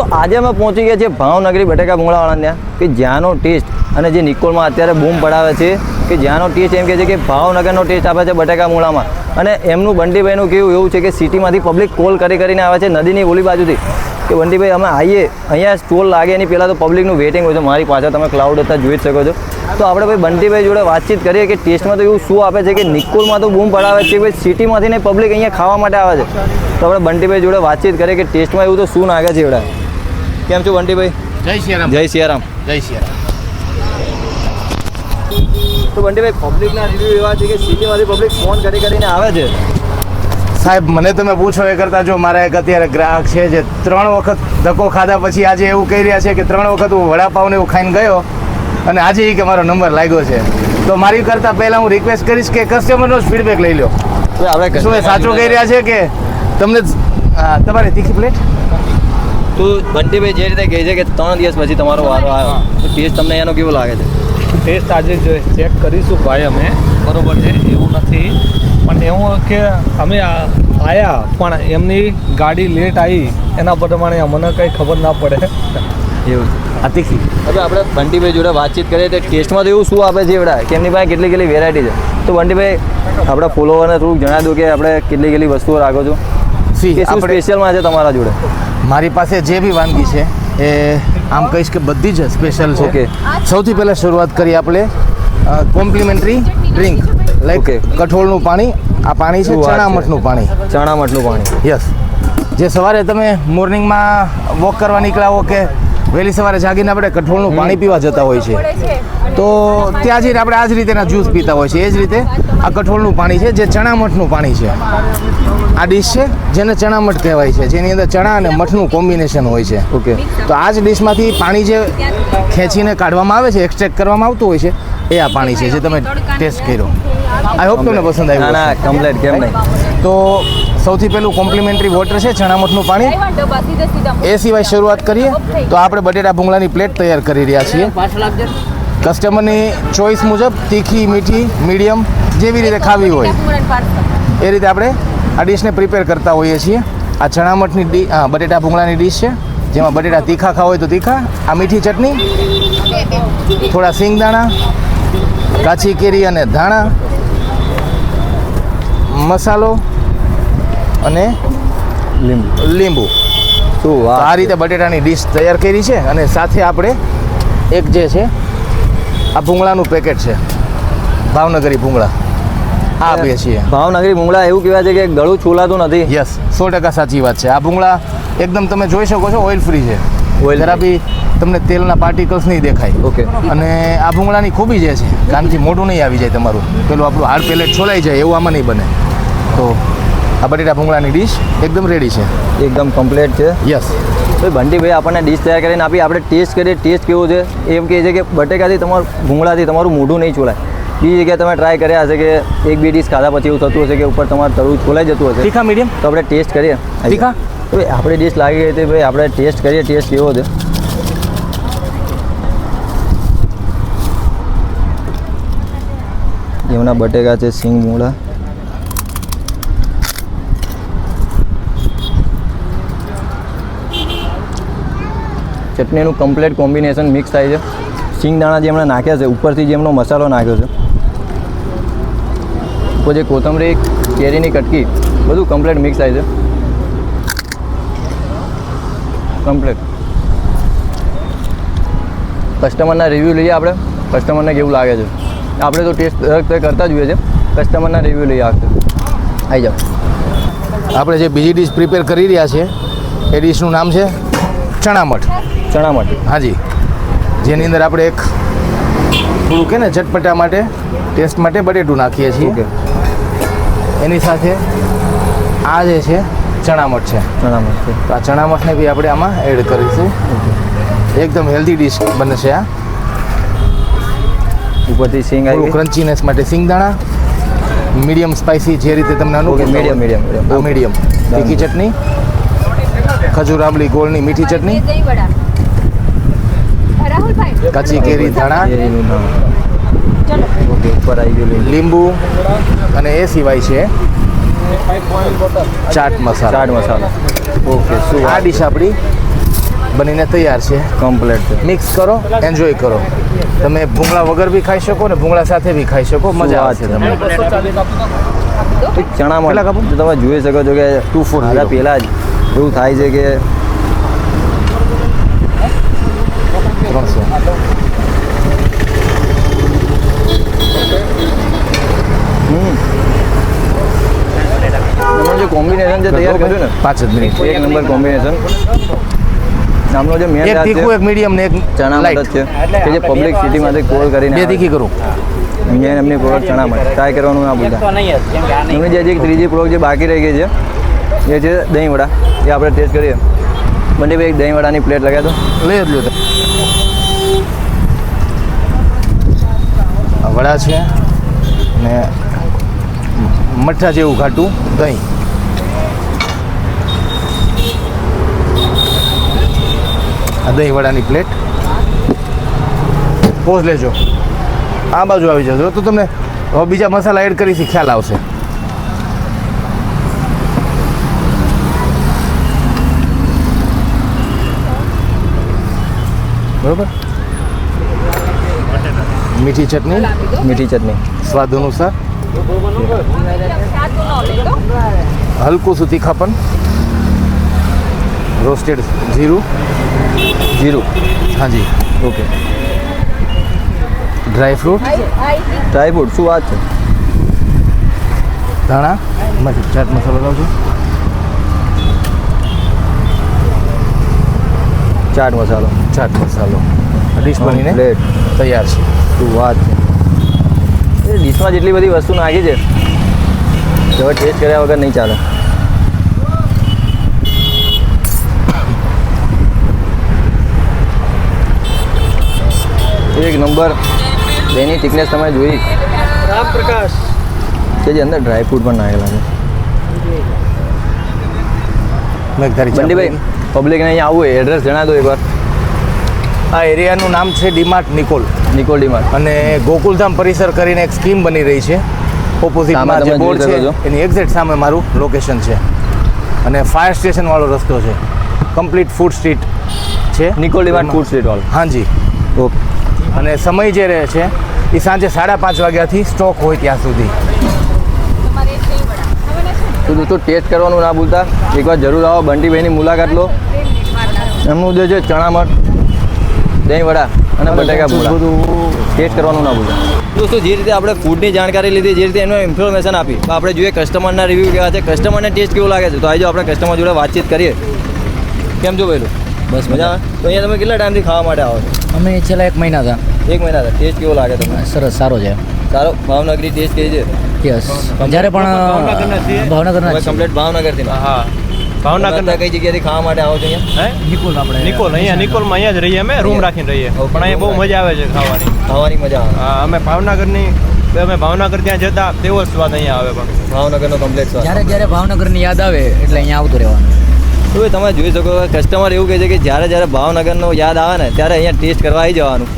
તો આજે અમે પહોંચી ગયા છીએ ભાવનગરી બટેકા ભૂંગળાવાળા ત્યાં કે જ્યાંનો ટેસ્ટ અને જે નિકોલમાં અત્યારે બૂમ પડાવે છે, કે જ્યાંનો ટેસ્ટ એમ કહે છે કે ભાવનગરનો ટેસ્ટ આપે છે બટેકા મૂળામાં અને એમનું બંટીભાઈનું કેવું એવું છે કે સિટીમાંથી પબ્લિક કોલ કરી કરીને આવે છે નદીની ઓલી બાજુથી. કે બંટીભાઈ, અમે આવીએ અહીંયા સ્ટોલ લાગે એની પહેલાં તો પબ્લિકનું વેઇટિંગ હોય છે. મારી પાછળ તમે ક્લાઉડ હતા, જોઈ જ શકો છો. તો આપણે ભાઈ બંટીભાઈ જોડે વાતચીત કરીએ કે ટેસ્ટમાં તો એવું શું આપે છે કે નિકોલમાં તો બૂમ પડાવે છે, કે ભાઈ સિટીમાંથી ને પબ્લિક અહીંયા ખાવા માટે આવે છે. તો આપણે બંટીભાઈ જોડે વાતચીત કરીએ કે ટેસ્ટમાં એવું તો શું નાગે છે એવડા. કેમ છો બંટીભાઈ જય સિયારામ. જય સિયારામ. જય સિયારામ. તો બંટીભાઈ પબ્લિકના રિવ્યુ એવા છે કે સિટીમાંથી પબ્લિક ફોન કરી કરીને આવે છે? સાહેબ મને તમે પૂછો એ કરતાં જો મારા એક અત્યારે ગ્રાહક છે જે ત્રણ વખત ધક્કો ખાધા પછી આજે એવું કહી રહ્યા છે કે ત્રણ વખત હું વડાપાઉને એવું ખાઈને ગયો અને આજે એ કે મારો નંબર લાગ્યો છે. તો મારી કરતાં પહેલાં હું રિક્વેસ્ટ કરીશ કે કસ્ટમરનો જ ફીડબેક લઈ લો શું એ સાચું કહી રહ્યા છે કે તમને તમારે તીખી પ્લેટ તો બંટીભાઈ જે રીતે કહે છે કે ત્રણ દિવસ પછી તમારો વારો આવ્યો તો ટેસ્ટ તમને એનો કેવો લાગે છે? ટેસ્ટ આજે જો ચેક કરીશું ભાઈ અમે. બરોબર છે એવું નથી. પણ એવું કે અમે આવ્યા પણ એમની ગાડી લેટ આવી એના પ્રમાણે અમને કંઈ ખબર ના પડે. એવું આ હવે આપણે બંટીભાઈ જોડે વાતચીત કરીએ તો ટેસ્ટમાં તો એવું શું આપે છે એવડા? કે એમની પાસે કેટલી કેટલી વેરાયટી છે? તો બંટીભાઈ આપણા ફોલોવરને થોડુંક જણાવી દો કે આપણે કેટલી કેટલી વસ્તુઓ રાખો છો. કે આપણે સ્પેશિયલમાં છે તમારા જોડે? મારી પાસે જે બી વાનગી છે એ આમ કહીશ કે બધી જ સ્પેશિયલ છે. ઓકે. સૌથી પહેલાં શરૂઆત કરીએ આપણે કોમ્પ્લિમેન્ટરી ડ્રિંક લાઈક કઠોળનું પાણી આ પાણી છે ચણામઠનું ચણા મઠનું પાણી. ચણા મઠનું પાણી. યસ જે સવારે તમે મોર્નિંગમાં વોક કરવા નીકળ્યા હો કે વહેલી સવારે જાગીને આપણે કઠોળનું પાણી પીવા જતા હોય છે. તો ત્યાં જઈને આપણે આ જ રીતેના જ્યુસ પીતા હોય છે. એ જ રીતે આ કઠોળનું પાણી છે જે ચણા મઠનું પાણી છે. આ ડીશ છે જેને ચણામઠ કહેવાય છે જેની અંદર ચણા અને મઠનું કોમ્બિનેશન હોય છે. ઓકે તો આ જ ડીશમાંથી પાણી જે ખેંચીને કાઢવામાં આવે છે એક્સટ્રેક્ટ કરવામાં આવતું હોય છે એ આ પાણી છે જે તમે ટેસ્ટ કર્યો. આઈ હોપ તમને પસંદ આવ્યું ના. કમ્પ્લેટ કેમ નહીં? તો સૌથી પહેલું કોમ્પ્લિમેન્ટરી વોટર છે ચણામઠનું પાણી. એ સિવાય શરૂઆત કરીએ તો આપણે બટેટા ભૂંગળાની પ્લેટ તૈયાર કરી રહ્યા છીએ. કસ્ટમરની ચોઈસ મુજબ તીખી મીઠી મીડિયમ જેવી રીતે ખાવી હોય એ રીતે આપણે આ ડીશને પ્રિપેર કરતા હોઈએ છીએ. આ ચણામઠની ડી બટેટા ભૂંગળાની ડીશ છે. જેમાં બટેટા તીખા ખાવા હોય તો તીખા આ મીઠી ચટણી થોડા સિંગદાણા કાચી કેરી અને ધાણા મસાલો અને લીંબુ. લીંબુ. તો આ રીતે બટેટાની ડીશ તૈયાર કરી છે અને સાથે આપણે એક જે છે આ ભૂંગળાનું પેકેટ છે. ભાવનગરી ભૂંગળા. આપીએ છીએ. ભાવનગરી ભૂંગળા એવું કહેવાય છે કે ગળું છોલાતું નથી. યસ સો ટકા સાચી વાત છે. આ ભૂંગળા એકદમ તમે જોઈ શકો છો ઓઇલ ફ્રી છે. ઓઇલ થેરાપી તમને તેલના પાર્ટિકલ્સ નહીં દેખાય. ઓકે અને આ ભૂંગળાની ખૂબી જે છે કાનથી મોઢું નહીં આવી જાય તમારું. પેલું આપણું હાડ પેલેટ છોલાઈ જાય એવું આમાં નહીં બને. તો આ બટેટા ભૂંગળાની ડીશ એકદમ રેડી છે. એકદમ કમ્પ્લેટ છે. યસ તો બંટીભાઈ આપણને ડીશ તૈયાર કરીને આપી. આપણે ટેસ્ટ કરીએ ટેસ્ટ કેવો છે? એમ કહે છે કે બટેકાથી તમારું ભૂંગળાથી તમારું મોઢું નહીં છોલાય. બીજી જગ્યાએ તમે ટ્રાય કર્યા હશે કે એક બે ડીશ ખાધા પછી એવું થતું હશે કે ઉપર તમારું તળું છોલાઈ જતું હશે. તીખા મીડિયમ તો આપણે ટેસ્ટ કરીએ. તીખા? તો ભાઈ આપણે ડીશ લાગી ગઈ હતી ભાઈ આપણે ટેસ્ટ કરીએ ટેસ્ટ કેવો છે. એમના બટેકા છે સિંગ મૂળા. ચટણીનું કમ્પ્લેટ કોમ્બિનેશન મિક્સ થાય છે. સિંગદાણા જે એમણે નાખ્યા છે ઉપરથી જે એમનો મસાલો નાખ્યો છે. જે કોથમરી કેરીની કટકી બધું કમ્પ્લેટ મિક્સ થાય છે. કમ્પ્લેટ કસ્ટમરના રિવ્યૂ લઈએ આપણે. કસ્ટમરને કેવું લાગે છે? આપણે તો ટેસ્ટ દરેક કરતા જ હોઈએ છે કસ્ટમરના રિવ્યૂ લઈએ આ આવી જાઓ. આપણે જે બીજી ડીશ પ્રિપેર કરી રહ્યા છે એ ડીશનું નામ છે ચણામઠ. ચણામઠ. હાજી. જેની અંદર આપણે એક થોડું કે ને ચટપટા માટે ટેસ્ટ માટે બટેટું નાખીએ છીએ. એની સાથે આ જે છે ચણામઠ છે. ચણામઠ છે તો આ ચણામઠને બી આપણે આમાં એડ કરીશું. એકદમ હેલ્ધી ડીશ બને છે આ. ઉપરથી સિંગ આવી ક્રન્ચીનેસ માટે સિંગદાણા મીડિયમ સ્પાઇસી જે રીતે તમને અનુકૂળ મીડિયમ મીડિયમ. મીડિયમ તીખી ચટણી ખજૂર આંબલી ગોળની મીઠી ચટણી. રાહુલભાઈ. કાચી કેરી ધાણા. ઓકે ઉપર આવી ગયું. લીંબુ. અને એ સિવાય છે ચાટ મસાલા. ચાટ મસાલા. ઓકે શું આ ડીશ આપણી? બનીને તૈયાર છે. કમ્પ્લેટ છે. મિક્સ કરો એન્જોય કરો. તમે ભૂંગળા વગર બી ખાઈ શકો ને ભૂંગળા સાથે બી ખાઈ શકો. મજા આવે છે. તમને. ચણા મળે તમે જોઈ શકો છો કે ટુ four પહેલાં. જ એવું થાય છે કે ત્રણસો. તમારું જે કોમ્બિનેશન જે તૈયાર કર્યું ને પાંચ જ મિનિટ. એક નંબર કોમ્બિનેશન આમનો જે મેન એક તીખું એક છે મીડિયમ ને એક ચણા મદદ છે કે જે પબ્લિક સિટીમાંથી કોલ કરીને બે. તીખી કરું. મેં એમની પ્રોડક્ટ ચણા મળે. ટ્રાય કરવાનું ના ભૂલતા. એમની જે એક ત્રીજી પ્રોડક્ટ જે બાકી રહી ગઈ છે એ છે દહીં વડા એ આપણે ટેસ્ટ કરીએ. બંને ભાઈ એક દહીં વડાની પ્લેટ લગાવી તો લઈ જ લ્યો વડા છે ને મઠ્ઠા જેવું ઘાટું દહીં આ દહીં વડાની પ્લેટ. પોઝ લેજો. આ બાજુ આવી જજો. તો તમને હવે બીજા મસાલા એડ કરીશી ખ્યાલ આવશે. બરોબર? મીઠી ચટણી. મીઠી ચટણી. સ્વાદ અનુસાર. હલકું શું તીખાપન રોસ્ટેડ જીરું. જીરું. હાજી. Okay dry fruit dry fruit શું વાત છે? ધાણા. એમાંથી ચાટ મસાલો લાવજો. ચાટ મસાલો. ચાટ મસાલો. ડીશ બનીને તૈયાર છે. શું વાત છે? એ ડીશમાં જેટલી બધી વસ્તુ નાખી છે હવે ટેસ્ટ કર્યા વગર નહીં ચાલે. એક નંબર બેની થિકનેસ તમે જોઈ રામપ્રકાશ. કે જે અંદર ડ્રાય ફ્રૂટ પણ નાખેલા છે. બંડીભાઈ પબ્લિકને અહીંયા આવવું હોય એડ્રેસ જણાવી દો એકવાર. આ એરિયાનું નામ છે ડીમાર્ટ નિકોલ. નિકોલ ડીમાર્ટ. અને ગોકુલધામ પરિસર કરીને એક સ્કીમ બની રહી છે. ઓપોઝિટમાં જે બોર્ડ છે એની એક્ઝેક્ટ સામે મારું લોકેશન છે. અને ફાયર સ્ટેશનવાળો રસ્તો છે. કમ્પ્લીટ ફૂડ સ્ટ્રીટ છે. Nikol DMart food street hall હાજી. ઓકે. અને સમય જે રહે છે એ સાંજે સાડા પાંચ વાગ્યાથી સ્ટોક હોય ત્યાં સુધી. તો દોસ્તો ટેસ્ટ કરવાનું ના ભૂલતા. એકવાર જરૂર આવો બંટીભાઈની મુલાકાત લો. એમનું જે છે ચણામઠ. દહીં વડા અને બટાકા પૂરા ટેસ્ટ કરવાનું ના ભૂલો દોસ્તો જે રીતે આપણે ફૂડની જાણકારી લીધી જે રીતે એનું ઇન્ફોર્મેશન આપી તો આપણે જોઈએ કસ્ટમરના રિવ્યૂ કેવા છે કસ્ટમરને ટેસ્ટ કેવું લાગે છે? તો આજે આપણે કસ્ટમર જોડે વાતચીત કરીએ. કેમ છો પહેલું બસ મજા. તો અહીંયા તમે કેટલા ટાઈમથી ખાવા માટે આવો છો? અમે છેલ્લા એક મહિના હતા એક મહિના હતા ટેસ્ટ કેવો લાગે તમને? સરસ સારો છે. સારો? ભાવનગરી ટેસ્ટ કેવી છે? યસ જ્યારે પણ ભાવનગરના કમ્પ્લીટ ભાવનગરથી હા. ભાવનગર ભાવનગર કઈ જગ્યાએથી ખાવા માટે આવો છો અહીંયા? હે? નિકોલ આપણે નિકોલ અહીંયા નિકોલમાં અહીંયા જ રહીએ અમે રૂમ રાખીને રહીએ. પણ અહીંયા બહુ મજા આવે છે ખાવાની. ખાવાની મજા આવે. હા, અમે ભાવનગરની અમે ભાવનગર ત્યાં જતા તેવો સ્વાદ અહીંયા આવે પણ. ભાવનગરનો કમ્પ્લેટ સ્વાદ. જ્યારે જ્યારે ભાવનગરની યાદ આવે એટલે અહીંયા આવતું રહેવાનું. તો તમે જોઈ શકો કસ્ટમર એવું કહે છે કે જ્યારે જ્યારે ભાવનગરનો યાદ આવે ને ત્યારે અહીંયા ટેસ્ટ કરવા આવી જવાનું.